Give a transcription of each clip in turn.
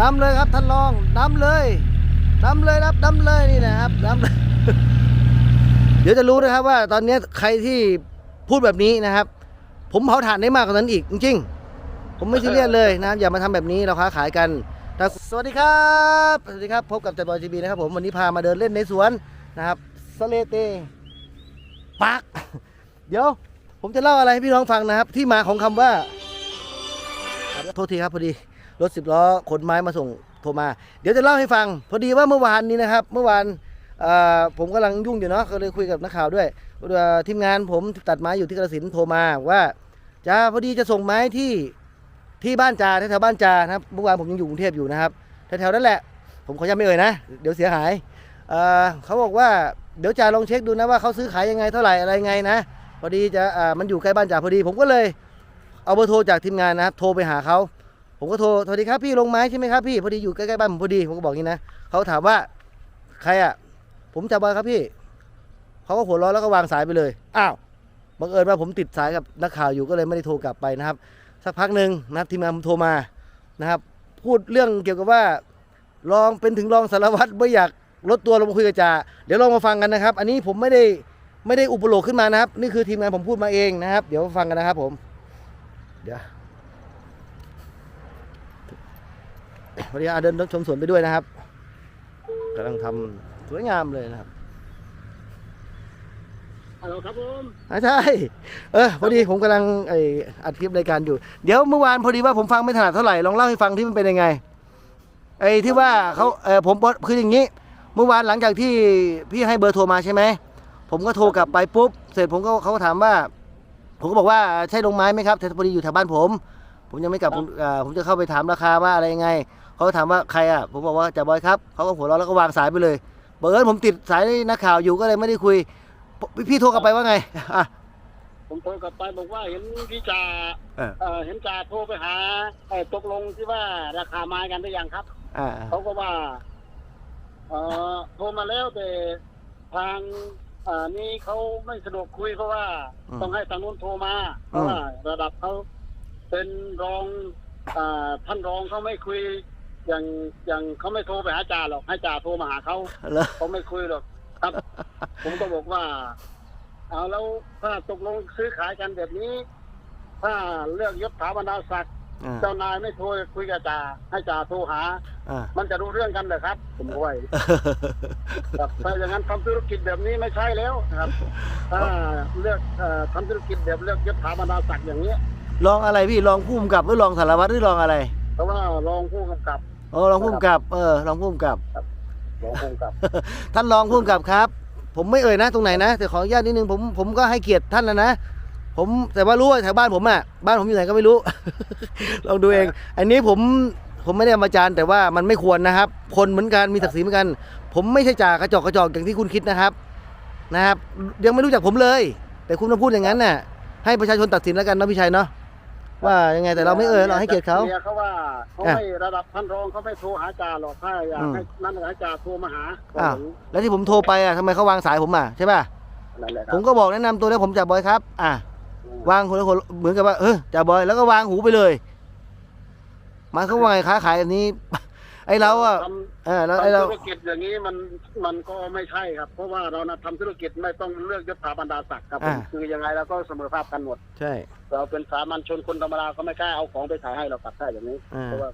ดำเลยครับท่านรองดำเลยดำเลยครับดำเลยนี่นะครับดำเลยเดี๋ยวจะรู้นะครับว่าตอนนี้ใครที่พูดแบบนี้นะครับ ผมเผาถ่านได้มากกว่านั้นอีกจริงๆ ผมไม่ซีเรียสเลยนะอย่ามาทำแบบนี้เราค้าขายกันแต่สวัสดีครับสวัสดีครับพบกับจัดบอยจีบีนะครับผมวันนี้พามาเดินเล่นในสวนนะครับสเลเตปักเดี๋ยว ผมจะเล่าอะไรให้พี่น้องฟังนะครับ ที่มาของคำว่าโทษทีครับพอดี รถสิบล้อขนไม้มาส่งโทรมา เดี๋ยวจะเล่าให้ฟัง พอดีว่าเมื่อวานนี้นะครับ เมื่อวานผมกำลังยุ่งอยู่เนาะก็เลยคุยกับนักข่าวด้วยทีมงานผมตัดไม้อยู่ที่กระสินโทรมาว่าจ้าพอดีจะส่งไม้ที่ที่บ้านจาแถวบ้านจานะครับเมื่อวานผมยังอยู่กรุงเทพอยู่นะครับแถวๆนั้นแหละ ผมขอย้ำไม่เอ่ยนะ เดี๋ยวเสียหายเเขาบอกว่าเดี๋ยวจาลองเช็คดูนะว่าเขาซื้อขายยังไงเท่าไหร่อะไรไงนะพอดีจะมันอยู่ใกล้บ้านจ่าพอดี ผมก็เลยเอาเบอร์โทรจากทีมงานนะครับ โทรไปหาเขา ผมก็โทรสวัสดีครับพี่ลงไม้ใช่ไหมครับพี่พอดีอยู่ใกล้ๆบ้านผมพอดีผมก็บอกงนี้นะเขาถามว่าใครอะ ผมจ่าบอยครับพี่เขาก็หัวเราะแล้วก็วางสายไปเลยอ้าวบังเอิญว่าผมติดสายกับนักข่าวอยู่ก็เลยไม่ได้โทรกลับไปนะครับ สักพักหนึ่งนะครับทีมงานผมโทรมานะครับ พูดเรื่องเกี่ยวกับว่ารองเป็นถึงรองสารวัตรไม่อยากลดตัวลงมาคุยกับจ่าเดี๋ยวลองมาฟังกันนะครับ อันนี้ผมไม่ได้ไม่ได้อุปโลกขึ้นมานะครับ นี่คือทีมงานผมพูดมาเองนะครับ เดี๋ยวฟังกันนะครับผม เดี๋ยว พอดีอาเดินชมสวนไปด้วยนะครับกำลังทำสวยงามเลยนะครับฮัลโหลครับผมอ่าใช่เออพอดีผมกำลังไออัดคลิปรายการอยู่ เดี๋ยวเมื่อวานพอดีว่าผมฟังไม่ถนัดเท่าไหร่ลองเล่าให้ฟังที่มันเป็นยังไง ไอ้ที่ว่าเขาเออผมคืออย่างนี้ เมื่อวานหลังจากที่พี่ให้เบอร์โทรมาใช่ไหมผมก็โทรกลับไปปุ๊บ เสร็จผมก็เขาก็ถามว่า ผมก็บอกว่าใช่ลงไม้ไหมครับแต่พอดีอยู่แถวบ้านผม ผมยังไม่กลับผมเอ่อผมจะเข้าไปถามราคาว่าอะไรยังไง เขาก็ถามว่าใครอะผมบอกว่าจ่าบอยครับเขาก็หัวเราะแล้วก็วางสายไปเลยเบอร์ผมติดสายนักข่าวอยู่ก็เลยไม่ได้คุย พี่พี่โทรกลับไปว่าไงอะผมโทรกลับไปบอกว่าเห็นพี่จ่าเออเอ่อเห็นจ่าโทรไปหาเอ่อตกลงที่ว่าราคาไม้กันได้ยังครับอ่าเขาก็ว่าเอ่อโทรมาแล้วแต่ทางเอ่อนี้เขาไม่สะดวกคุยเพราะว่าอืมต้องให้ทางนู้นโทรมาเพราะว่าระดับเขาเป็นรองอ่าท่านรองเขาไม่คุย อย่างอย่างเขาไม่โทรไปหาจ่าหรอกให้จ่าโทรมาหาเขาแล้วเขาไม่คุยหรอกครับ ผมก็บอกว่า เอาแล้วถ้าตกลงซื้อขายกันแบบนี้ ถ้าเลือกยศถาบรรดาศักดิ์อ่าเจ้านายไม่โทรคุยกับจ่าให้จ่าโทรหา อ่า มันจะรู้เรื่องกันเลยครับ ผมก็ว่าครับถ้าอย่างนั้นทำธุรกิจแบบนี้ไม่ใช่แล้วนะครับถ้าเลือกเอ่อทำธุรกิจแบบเลือกยศถาบรรดาศักดิ์อย่างนี้ยลองอะไรพี่ลองผู้กำกับหรือลองสารวัตรหรือลองอะไร เพราะว่ารองผู้กำกับ โอ้ลองผู้กำกับ เออลองผู้กำกับ รองผู้กำกับท่านรองผู้กำกับครับ ผมไม่เอ่ยนะ ตรงไหนนะแต่ขออนุญาตนิดนึงผมผมก็ให้เกียรติท่านนะนะผมแต่ว่ารู้ว่าแถวบ้านผมอะบ้านผมอยู่ไหนก็ไม่รู้ ลองดูเอง อันนี้ผมผมไม่ได้เอามาจานแต่ว่ามันไม่ควรนะครับ คนเหมือนกันมีศักดิ์ศรีเหมือนกัน ผมไม่ใช่จ่ากระจอกกระจอกอย่างที่คุณคิดนะครับนะครับ ยังไม่รู้จักผมเลย แต่คุณมาพูดอย่างนั้นน่ะให้ประชาชนตัดสินแล้วกันเนาะพี่ชัยเนาะ ว่ายังไงแต่เราไม่เอ่ยเราให้เกียรติเขามียเขาว่าเขาอะไม่ระดับท่านรองเขาไม่โทรหาจ่าหรอกถ้าอยากอืมให้นั่นให้จ่าโทรมาหาอ้าวแล้วที่ผมโทรไปอะทำไมเขาวางสายผมอะใช่ป่ะนั่นแหละคผรับมก็บอกแนะนำตัวแล้วผมจ่าบอยครับ อะวางคนละคนเหมือนกับว่าเออจ่าบอยแล้วก็วางหูไปเลยหมันเขาว่าไงค้าขายแบบนี้ ไอ้เราอะทเออำแล้วไอ้เรา ทำธุรกิจอย่างนี้มันมันก็ไม่ใช่ครับ เพราะว่าเรานะทำธุรกิจไม่ต้องเลือกยศถาบรรดาศักดิ์ครับผมอ่า คือยังไงเราก็เสมอภาพกันหมด ใช่ เราเป็นสามัญชนคนธรรมดาก็ไม่กล้าเอาของไปขายให้เรากลับได้อย่างนี้อ่า เพราะว่า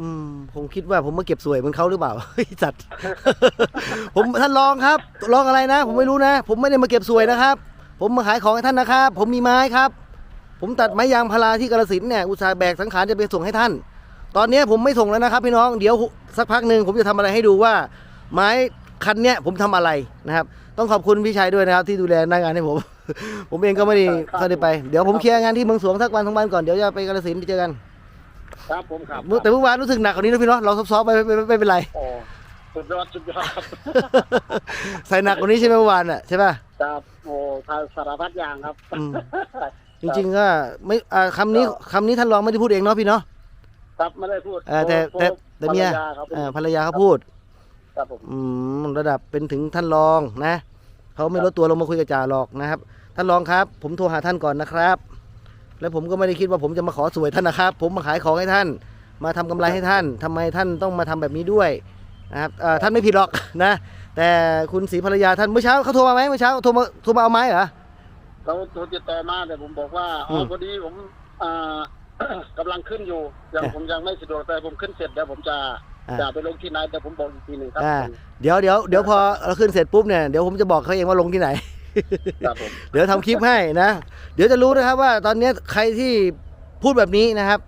อืมผมคิดว่าผมมาเก็บสวยเหมือนเขาหรือเปล่าเฮ้ยสัตว์ ผมท่านรองครับรองอะไรนะ ผมไม่รู้นะ ผมไม่ได้มาเก็บสวยนะครับ ผมมาขายของให้ท่านนะครับ ผมมีไม้ครับ ผมตัดไม้ยางพาราที่กาฬสินธุ์เนี่ยอุตสาห์แบกสังขารจะไปส่งให้ท่าน ตอนนี้ผมไม่ส่งแล้วนะครับพี่น้องเดี๋ยวสักพักหนึ่งผมจะทำอะไรให้ดูว่า ไม้คันเนี้ยผมทำอะไรนะครับ ต้องขอบคุณพี่ชัยด้วยนะครับ ที่ดูแลหน้างานให้ผม ผมเองก็ไม่ได้เข้าได้ไปเดี๋ยวผมเคลียร์งานที่เมืองสวงสักวันสองวันก่อนเดี๋ยวจะไปกาฬสินธุ์ไปเจอกัน ครับผมครับแต่เมื่อวานรู้สึกหนักกว่านี้นะพี่เนาะเราซอฟๆไปไม่ไม่ไม่เป็นไรโอ้สุดยอดสุดยอดครับใส่หนักกว่านี้ใช่ไหมเมื่อวานอะใช่ป่ะครับโอ้ทางสารพัดอย่างครับอืมจริงๆก็ไม่อ่าคำนี้คำนี้ท่านรองไม่ได้พูดเองเนาะพี่เนาะ ครับไม่ได้พูดเออแต่โทรแต่แต่เมียภรรยาครับอ่าภรรยาเขาพูด ครับผมอืมระดับเป็นถึงท่านรองนะเขาไม่ลดตัวลงมาคุยกับจ่าหรอกนะครับ ท่านรองครับ ผมโทรหาท่านก่อนนะครับ แล้วผมก็ไม่ได้คิดว่าผมจะมาขอสวยท่านนะครับ ผมมาขายของให้ท่าน มาทำกำไรให้ท่านทำไมท่านต้องมาทำแบบนี้ด้วยนะครับเอ่อท่านไม่ผิดหรอกนะ แต่คุณศรีภรรยาท่านเมื่อเช้าเขาโทรมาไหมเมื่อเช้าโทรมาโทรมาเอาไม้เหรอเขาโทรติดต่อมาแต่ผมบอกว่าอ๋อือมพอดีผมอ่า กำลังขึ้นอยู่ยังผมยังไม่สะดวกแต่ผมขึ้นเสร็จเดี๋ยวผมจะอ่าจะไปลงที่ไหนแต่ผมบอกอีกทีหนึ่งครับอ่าเดี๋ยวเดี๋ยวเดี๋ยวพอเราขึ้นเสร็จปุ๊บเนี่ยเดี๋ยวผมจะบอกเขาเองว่าลงที่ไหนครับผมเดี๋ยวทำคลิปให้นะ เดี๋ยวจะรู้นะครับว่าตอนนี้ใครที่พูดแบบนี้นะครับ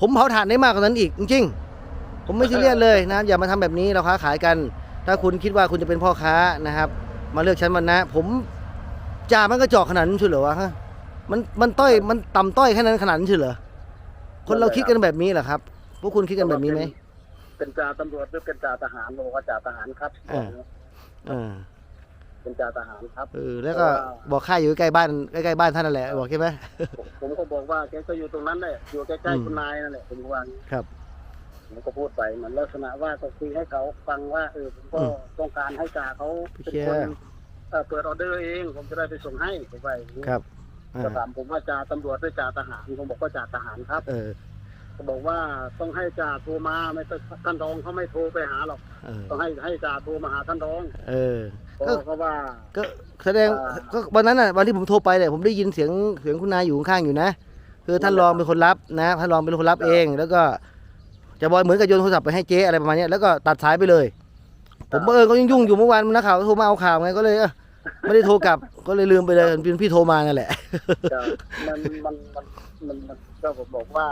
ผมเผาถ่านได้มากกว่านั้นอีกจริงๆผมไม่ซีเรียสเลยนะครับอย่ามาทำแบบนี้เราค้าขายกัน ถ้าคุณคิดว่าคุณจะเป็นพ่อค้านะครับ มาเลือกชั้นวันนะ ผมจ่ามันก็จอกขนาดนั้นเฉยเหรอวะฮะมันมันต้อยมันต่ำต้อยแค่นั้นขนาดนั้นเฉยเหรอ คนเราคิดกันแบบนี้เหรอครับ พวกคุณคิดกันแบบนี้ไหมเป็นจ่าตำรวจหรือเป็นจ่าทหารผมบอกว่าจ่าทหารครับอ่าเออเป็นจ่าทหารครับเออแล้วก็บอกค่ายอยู่ใกล้ๆบ้านใกล้ๆบ้านท่านนั่นแหละบอกใช่ไหมผมผมก็บอกว่าแกก็อยู่ตรงนั้นแหละอยู่ใกอืล้มๆคุณนายนั่นแหละผมก็ว่าอย่างนี้ครับผมก็พูดไปเหมือนลักษณะว่าก็คุยให้เขาฟังว่าเออผมก็อืมต้องการให้จ่าเขาเป็นเชี่คนยเอ่อเปิดออเดอร์เอง ผมจะได้ไปส่งให้ผมไปอย่างนี้ครับ อ่าก็ถามผมว่าจ่าตำรวจหรือจ่าทหารผมบอกว่าจ่าทหารครับเออก็บอกว่าต้องให้จ่าโทรมาไม่ต้องท่านรองเขาไม่โทรไปหาหรอกเออต้องให้ให้จ่าโทรมาหาท่านรองเออเพราะก็เพราะว่า ก็แสดงอ่าก็วันนั้นอะวันที่ผมโทรไปเนี่ยผมได้ยินเสียงเสียงคุณนายอยู่ข้างๆอยู่นะคือท่านรองเป็นคนรับนะท่านรองเป็นคนรับเอง แล้วก็จะบอยเหมือนกับโยนโทรศัพท์ไปให้เจ๊อะไรประมาณเนี้ยแล้วก็ตัดสายไปเลย ผมบังเออก็ยุ่งๆอยู่เมื่อวานนักข่าวโทรมาเอาข่าวไงก็เลยเออ ไม่ได้โทรกลับ ก็เลยลืมไปเลยเป็นพี่โทรมานั่นแหละ จะมันมันมันมันมันก็ผมบอกว่า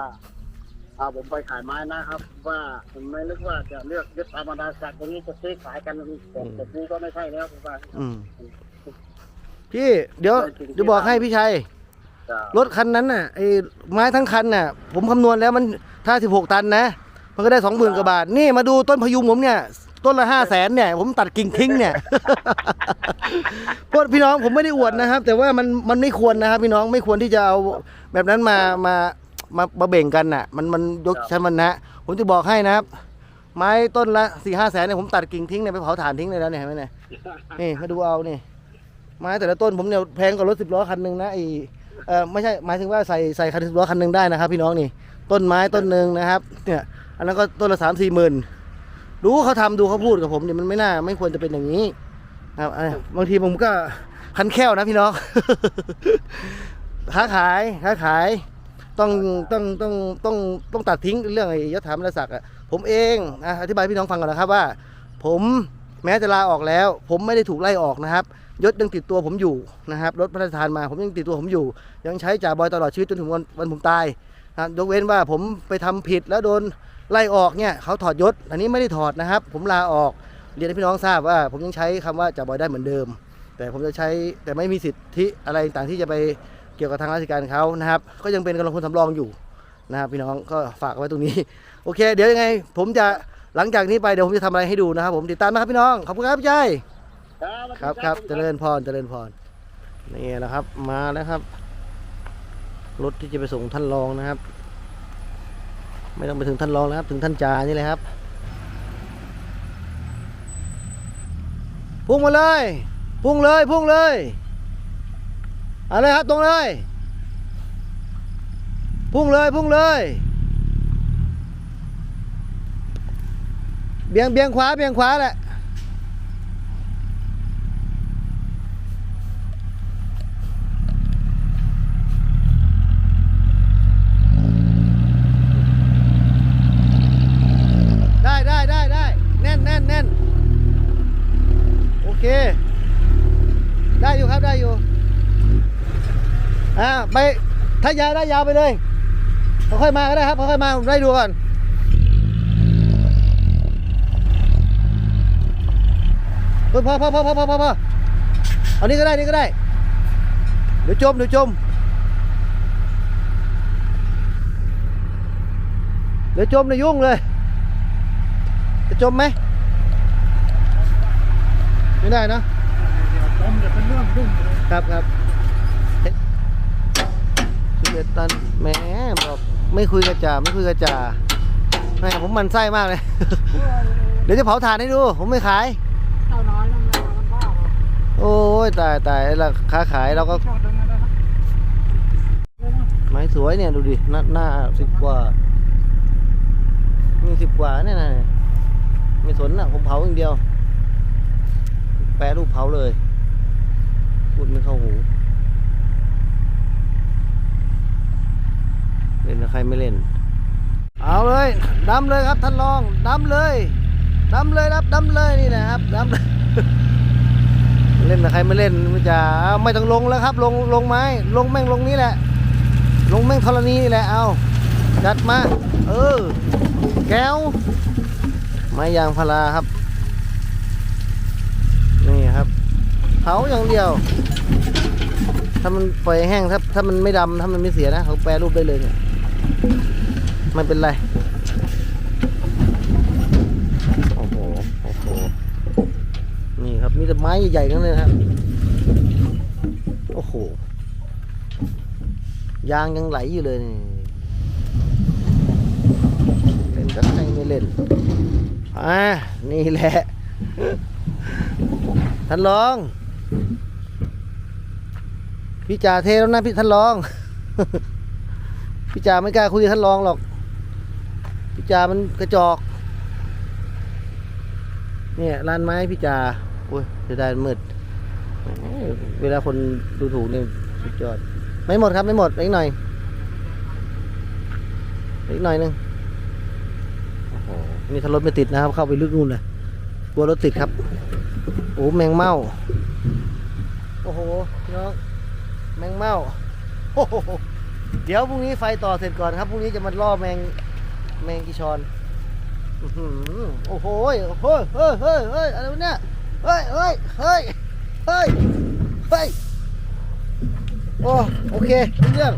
อ่าผมไปขายไม้นะครับ ว่าผมไม่นึกว่าจะเลือกยึดธรรมดาศักดิ์ตรงนี้จะซื้อขายกันแต่แบบนี้ก็ไม่ใช่แล้วผมว่าอืมพี่เดี๋ยวเดี๋ยวบอกให้พี่ชัย จะรถคันนั้นน่ะไอ้ไม้ทั้งคันน่ะ ผมคำนวณแล้วมันถ้าสิบหกตันนะ มันก็ได้สองหมื่นกว่าบาท นี่มาดูต้นพยุงผมเนี่ย ต้นละห้าแสนเนี่ย ผมตัดกิ่งทิ้งเนี่ยพวกพี่น้องผมไม่ได้อวดนะครับ แต่ว่ามันมันไม่ควรนะครับ พี่น้องไม่ควรที่จะเอาแบบนั้นมามามามาเบ่งกันน่ะ มันมันยกชั้นมันนะผมจะบอกให้นะครับ ไม้ต้นละสี่ห้าแสนเนี่ยผมตัดกิ่งทิ้งเนี่ยไปเผาถ่านทิ้งเลยแล้วเนี่ยเห็นไหมเนี่ยนี่มาดูเอานี่ไม้แต่ละต้นผมเนี่ยแพงกว่ารถสิบล้อคันหนึ่งนะไอเออไม่ใช่หมายถึงว่าใส่ใส่คันสิบล้อคันหนึ่งได้นะครับ พี่น้องนี่ ต้นไม้ต้นหนึ่งนะครับ เนี่ย อันนั้นก็ต้นละสามสี่หมื่น ดูเขาทำดูเขาพูดกับผมเนี่ยมันไม่น่า ไม่ควรจะเป็นอย่างนี้นะครับเอ้บางทีผมก็คันแค้วนะพี่น้องค้าขายค้าขาย ต้องต้องต้องต้องต้องตัดทิ้งเรื่องไอ้ยศถามรศักดิ์อะผมเองอธิบายพี่น้องฟังก่อนนะครับว่า ผมแม้จะลาออกแล้ว ผมไม่ได้ถูกไล่ออกนะครับยศยังติดตัวผมอยู่นะครับรถพระราชทานมา ผมยังติดตัวผมอยู่ ยังใช้จ่าบอยตลอดชีวิตจนถึงวันวันผมตายนะยกเว้นว่าผมไปทำผิดแล้วโดน ไล่ออกเนี่ยเขาถอดยศ อันนี้ไม่ได้ถอดนะครับ ผมลาออกเรียนให้พี่น้องทราบว่า ผมยังใช้คำว่าจ่าบอยได้เหมือนเดิม แต่ผมจะใช้แต่ไม่มีสิทธิอะไรต่างที่จะไปเกี่ยวกับทางราชการเขานะครับ ก็ยังเป็นกำลังคนสำรองอยู่นะครับพี่น้องก็ฝากไว้ตรงนี้ โอเค เดี๋ยวยังไง ผมจะหลังจากนี้ไปเดี๋ยวผมจะทำอะไรให้ดูนะครับ ผมติดตามนะครับพี่น้องขอบคุณครับพี่ชัยครับครับเจริญพรเจริญพรนี่แหละครับมาแล้วครับรถที่จะไปส่งท่านรองนะครับ ไม่ต้องไปถึงท่านรองแล้วครับ ถึงท่านจานี่เลยครับ พุ่งมาเลย พุ่งเลย พุ่งเลยเอาเลยครับตรงเลย พุ่งเลย พุ่งเลย เบี่ยงเบี่ยงขวา เบี่ยงขวาแหละ ได้ได้ได้ได้แน่นแน่นแน่นโอเค ได้อยู่ครับได้อยู่ อ่าไปถ้ายาวได้ยาวไปเลยค่อยๆมาก็ได้ครับค่อยๆมาผมได้ดูก่อนเอพอพอพอพอพอพอพอเอานี่ก็ได้นี่ก็ได้เดี๋ยวจมเดี๋ยวจมเดี๋ยวจมเดี๋ยวยุ่งเลยจะจมไหมไม่ได้นะผมจะเป็นเรื่องยุ่งครับครับ สิบเอ็ดตันแหมบอกไม่คุยกับจ่าไม่คุยกับจ่าแหมผมมันไส้มากเลย เดี๋ยวจะเผาถ่านให้ดู ผมไม่ขายเจ้าน้อยนั่นแหละมันบ้าเหรอโอ้ยตายตายแล้วค้าขายเราก็ ชอบยังไงนะครับไม้สวยเนี่ยดูดิหน้าหน้าสิบกว่ากว่าเนี่ยนะไม่สนนะผมเผาอย่างเดียว แปรรูปเผาเลยพูดไม่เข้าหู เล่นใครไม่เล่น เอาเลยดำเลยครับท่านรองดำเลยดำเลยครับดำเลยนี่นะครับดำเลยเล่นกับใครไม่เล่นมันจะไม่ต้องลงแล้วครับ ลงลงไม้ลงแม่งลงนี้แหละ ลงแม่งธรณีนี่แหละเอาจัดมา เออ แก้ว ไม้ยางพาราครับ นี่ครับเผาอย่างเดียว ถ้ามันปล่อยแห้งถ้าถ้ามันไม่ดำถ้ามันไม่เสียนะเขาแปรรูปได้เลยเนี่ย ไม่เป็นไรโอ้โหโอ้โหนี่ครับมีแต่ไม้ใหญ่ๆนั้นเลยครับโอ้โหยางยังไหลอยู่เลยนี่เล่นกับใครไม่เล่นอ่านี่แหละท่านรอง พี่จ่าเทแล้วนะพี่ท่านรอง พี่จ่าไม่กล้าคุยท่านรองหรอก พี่จ่ามันกระจอก เนี่ยร้านไม้พี่จ่าโอ้ยจะได้มืด เวลาคนดูถูกเนี่ยสุดยอด ไม่หมดครับไม่หมดอีกหน่อยอีกหน่อยหนึงโอ้โหนี่ถ้ารถไม่ติดนะครับ เข้าไปลึกนู่นเลยกลัวรถติดครับ โอ้แมงเม่าโอ้โหน้องแมงเม่าโอ้โห เดี๋ยวพรุ่งนี้ไฟต่อเสร็จก่อนครับพรุ่งนี้จะมาล่อแมงแมงกิชอนโอ้โหโอ้โหเฮ้ยเฮ้ยเฮ้ยอะไรวะเนี่ยเฮ้ยเฮ้ยเฮ้ยเฮ้ยเฮ้ยโอ้โอเคเรื่อง